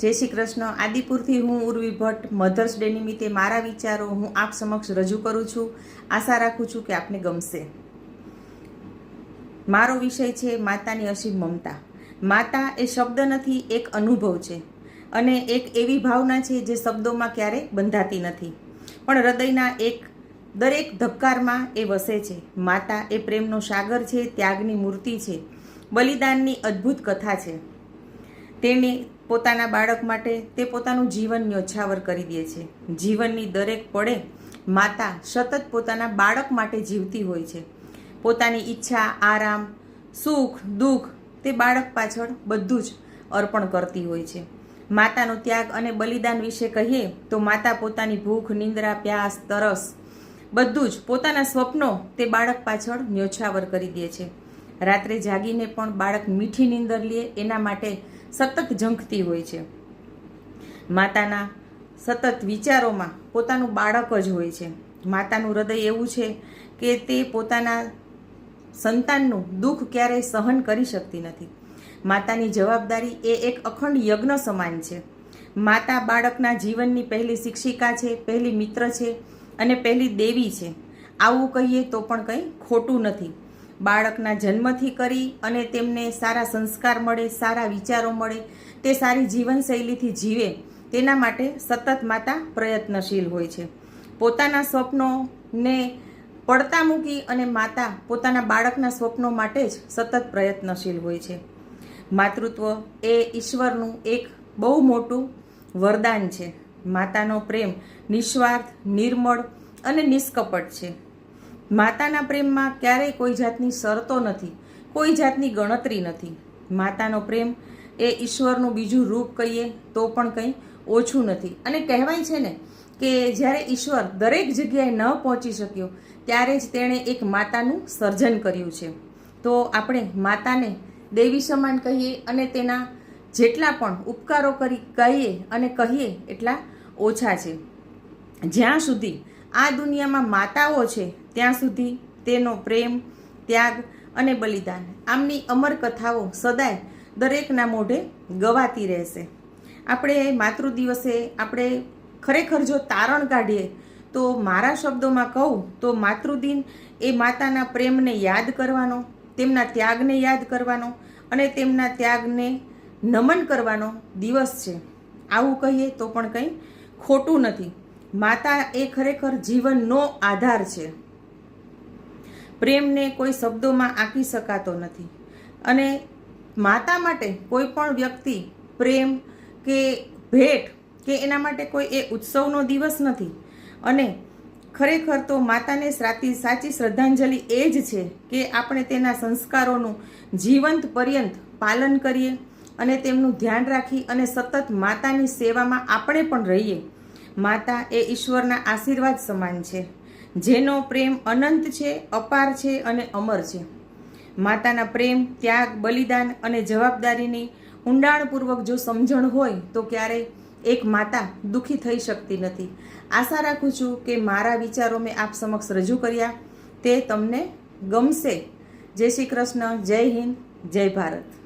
જય શ્રી કૃષ્ણ. આદિપુરથી હું Urvi Bhatt. Mothers day નિમિત્તે મારા વિચારો હું આપ સમક્ષ રજૂ કરું છું. આશા રાખું છું કે આપને ગમશે. મારો વિષય છે માતાની અસીમ મમતા. માતા એ શબ્દ નથી, એક અનુભવ છે. અને એક એવી ભાવના છે જે શબ્દોમાં ક્યારેય બંધાતી નથી. પણ હૃદયના એક, દરેક ધબકારમાં એ વસે છે. માતા એ પ્રેમનો સાગર છે, ત્યાગની મૂર્તિ છે. બલિદાનની અદ્ભુત કથા છે. તેણે પોતાના બાળક માટે તે પોતાનું જીવન ન્યોછાવર કરી દે છે. જીવનની દરેક પળે માતા સતત પોતાના બાળક માટે જીવતી હોય છે. પોતાની ઈચ્છા, આરામ, સુખ, દુઃખ તે બાળક પાછળ બધું જ અર્પણ કરતી હોય છે. માતાનો ત્યાગ અને બલિદાન વિશે કહીએ તો માતા પોતાની ભૂખ, નિંદ્રા, પ્યાસ, તરસ બધું જ પોતાના સ્વપ્નો તે બાળક પાછળ ન્યોછાવર કરી દે છે. રાત્રે જાગીને પણ બાળક મીઠી નીંદર લે એના માટે સતત ઝંખતી હોય છે. માતાના સતત વિચારોમાં પોતાનું બાળક જ હોય છે. માતાનું હૃદય એવું છે કે તે પોતાના સંતાનનું દુઃખ ક્યારેય સહન કરી શકતી નથી. માતાની જવાબદારી એ એક અખંડ યજ્ઞ સમાન છે. માતા બાળકના જીવનની પહેલી શિક્ષિકા છે, પહેલી મિત્ર છે અને પહેલી દેવી છે. આવું કહીએ તો પણ કંઈ ખોટું નથી. બાળકના જન્મથી કરી અને તેમને સારા સંસ્કાર મળે, સારા વિચારો મળે, તે સારી જીવનશૈલીથી જીવે, તેના માટે સતત માતા પ્રયત્નશીલ હોય છે. પોતાના સ્વપ્નોને પડતા મૂકી અને માતા પોતાના બાળકના સ્વપ્નો માટે જ સતત પ્રયત્નશીલ હોય છે. માતૃત્વ એ ઈશ્વરનું એક બહુ મોટું વરદાન છે. માતાનો પ્રેમ નિસ્વાર્થ, નિર્મળ અને નિષ્કપટ છે. માતાના પ્રેમમાં ક્યારેય કોઈ જાતની શરતો નથી, કોઈ જાતની ગણતરી નથી. માતાનો પ્રેમ એ ઈશ્વરનું બીજું રૂપ કહીએ તો પણ કંઈ ઓછું નથી. અને કહેવાય છે ને કે જ્યારે ઈશ્વર દરેક જગ્યાએ ન પહોંચી શક્યો, ત્યારે જ તેણે એક માતાનું સર્જન કર્યું છે. તો આપણે માતાને દેવી સમાન કહીએ અને તેના જેટલા પણ ઉપકારો કરી કહીએ અને કહીએ એટલા ઓછા છે. જ્યાં સુધી આ દુનિયામાં માતાઓ છે, ત્યાં સુધી તેનો પ્રેમ, ત્યાગ અને બલિદાન આમની અમર કથાઓ સદાય દરેકના મોઢે ગવાતી રહેશે. આપણે માતૃ દિવસે આપણે ખરેખર જો તારણ કાઢીએ તો મારા શબ્દોમાં કહું તો માતૃદિન એ માતાના પ્રેમને યાદ કરવાનો, તેમના ત્યાગને યાદ કરવાનો અને તેમના ત્યાગને નમન કરવાનો દિવસ છે. આવું કહીએ તો પણ કંઈ ખોટું નથી. માતા એ ખરેખર જીવનનો આધાર છે. પ્રેમને કોઈ શબ્દોમાં આંકી શકાતો નથી. અને માતા માટે કોઈ પણ વ્યક્તિ પ્રેમ કે ભેટ કે એના માટે કોઈ એ ઉત્સવનો દિવસ નથી. અને ખરેખર તો માતાને સાચી સાચી શ્રદ્ધાંજલિ એ જ છે કે આપણે તેના સંસ્કારોનું જીવંત પર્યંત પાલન કરીએ અને તેમનું ધ્યાન રાખી અને સતત માતાની સેવામાં આપણે પણ રહીએ. માતા એ ઈશ્વરના આશીર્વાદ સમાન છે. જેનો પ્રેમ અનંત છે, અપાર છે અને અમર છે. માતાના પ્રેમ, ત્યાગ, બલિદાન અને જવાબદારીની ઊંડાણપૂર્વક જો સમજણ હોય, તો ક્યારેય એક માતા દુઃખી થઈ શકતી નથી. આશા રાખું છું કે મારા વિચારો મેં આપ સમક્ષ રજૂ કર્યા. તે તમને ગમશે. જય શ્રી કૃષ્ણ, જય હિન્દ, જય ભારત.